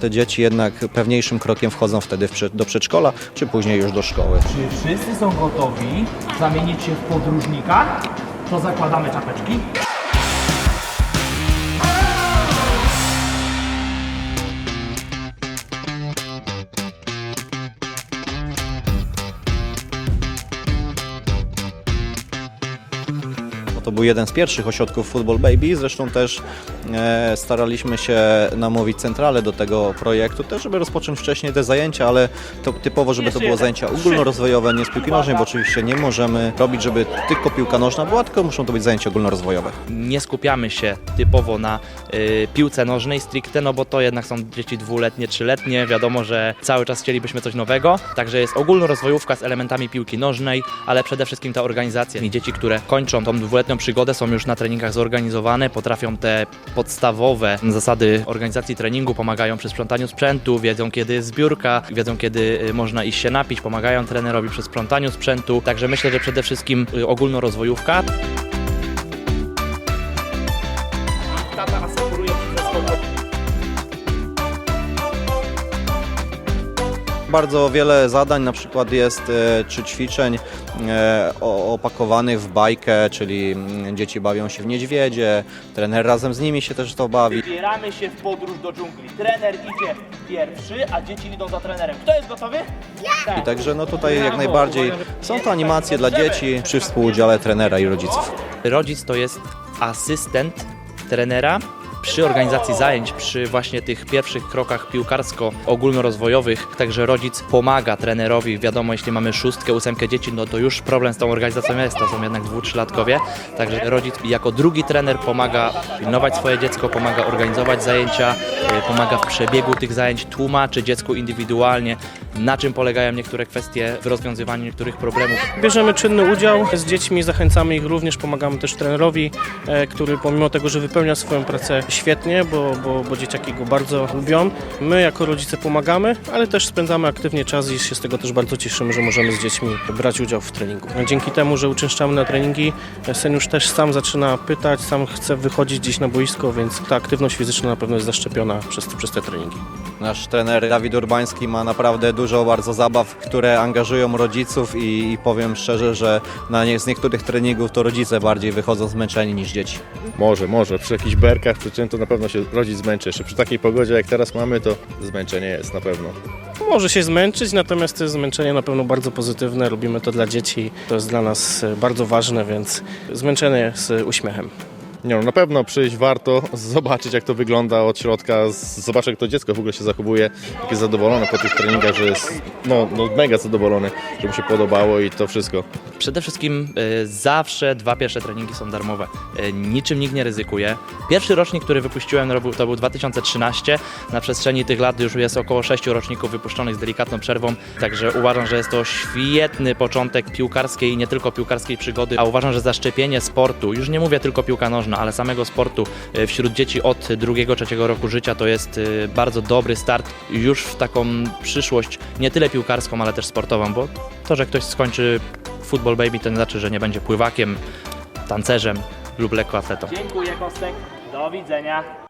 te dzieci jednak pewniejszym krokiem wchodzą wtedy do przedszkola, czy później już do szkoły. Czy wszyscy są gotowi zamienić się w podróżnika? To zakładamy czapeczki. No to był jeden z pierwszych ośrodków Football Baby, zresztą też e, staraliśmy się namówić centralę do tego projektu, też żeby rozpocząć wcześniej te zajęcia, ale to typowo, żeby to było zajęcia ogólnorozwojowe, nie z piłki nożnej, bo oczywiście nie możemy robić, żeby tylko piłka nożna była, tylko muszą to być zajęcia ogólnorozwojowe. nie skupiamy się typowo na y, piłce nożnej stricte, no bo to jednak są dzieci dwuletnie, trzyletnie, wiadomo, że cały czas chcielibyśmy coś nowego, także jest ogólnorozwojówka z elementami piłki nożnej, ale przede wszystkim ta organizacja. I dzieci, które kończą tą dwuletnią przygodę są już na treningach zorganizowane, potrafią te podstawowe zasady organizacji treningu, pomagają przy sprzątaniu sprzętu, wiedzą kiedy jest zbiórka, wiedzą kiedy y, można iść się napić, pomagają trenerowi przy sprzątaniu sprzętu, także myślę, że przede wszystkim y, ogólnorozwojówka. Bardzo wiele zadań, na przykład jest e, czy ćwiczeń e, opakowanych w bajkę, czyli mm, dzieci bawią się w niedźwiedzie, trener razem z nimi się też to bawi. Wybieramy się w podróż do dżungli. Trener idzie pierwszy, a dzieci idą za trenerem. Kto jest gotowy? Ja! I Także no tutaj jak najbardziej są to animacje dla dzieci przy współudziale trenera i rodziców. Rodzic to jest asystent trenera przy organizacji zajęć, przy właśnie tych pierwszych krokach piłkarsko-ogólnorozwojowych, także rodzic pomaga trenerowi, wiadomo, jeśli mamy szóstkę, ósemkę dzieci, no to już problem z tą organizacją jest, to są jednak dwu, trzylatkowie, także rodzic jako drugi trener pomaga pilnować swoje dziecko, pomaga organizować zajęcia, pomaga w przebiegu tych zajęć, tłumaczy dziecku indywidualnie, na czym polegają niektóre kwestie w rozwiązywaniu niektórych problemów, Bierzemy czynny udział z dziećmi, zachęcamy ich również, pomagamy też trenerowi, e, który pomimo tego, że wypełnia swoją pracę świetnie, bo, bo, bo dzieciaki go bardzo lubią, my jako rodzice pomagamy, ale też spędzamy aktywnie czas i się z tego też bardzo cieszymy, że możemy z dziećmi brać udział w treningu. Dzięki temu, że uczęszczamy na treningi, e, sen już też sam zaczyna pytać, sam chce wychodzić gdzieś na boisko, więc ta aktywność fizyczna na pewno jest zaszczepiona przez, przez te treningi. Nasz trener Dawid Urbański ma naprawdę dużo bardzo zabaw, które angażują rodziców i, i powiem szczerze, że na nie, z niektórych treningów to rodzice bardziej wychodzą zmęczeni niż dzieci. Może, może. Przy jakichś berkach, przy czym to na pewno się rodzic zmęczy. Jeszcze przy takiej pogodzie, jak teraz mamy, to zmęczenie jest na pewno. Może się zmęczyć, natomiast to jest zmęczenie na pewno bardzo pozytywne. Robimy to dla dzieci. To jest dla nas e, bardzo ważne, więc zmęczenie z uśmiechem. Nie no, na pewno przyjść warto, zobaczyć jak to wygląda od środka, zobaczyć jak to dziecko w ogóle się zachowuje, jak jest zadowolone po tych treningach, że jest no, no mega zadowolony, że mu się podobało i to wszystko. Przede wszystkim y, zawsze dwa pierwsze treningi są darmowe. Y, niczym nikt nie ryzykuje. Pierwszy rocznik, który wypuściłem, to był, to był 2013. Na przestrzeni tych lat już jest około sześciu roczników wypuszczonych z delikatną przerwą, także uważam, że jest to świetny początek piłkarskiej nie tylko piłkarskiej przygody, a uważam, że zaszczepienie sportu, już nie mówię tylko piłka nożna, ale samego sportu y, wśród dzieci od drugiego, trzeciego roku życia to jest y, bardzo dobry start już w taką przyszłość, nie tyle piłkarską, ale też sportową, bo to, że ktoś skończy Football Baby to nie znaczy, że nie będzie pływakiem, tancerzem lub lekkoatletą. Dziękuję Kostek. Do widzenia.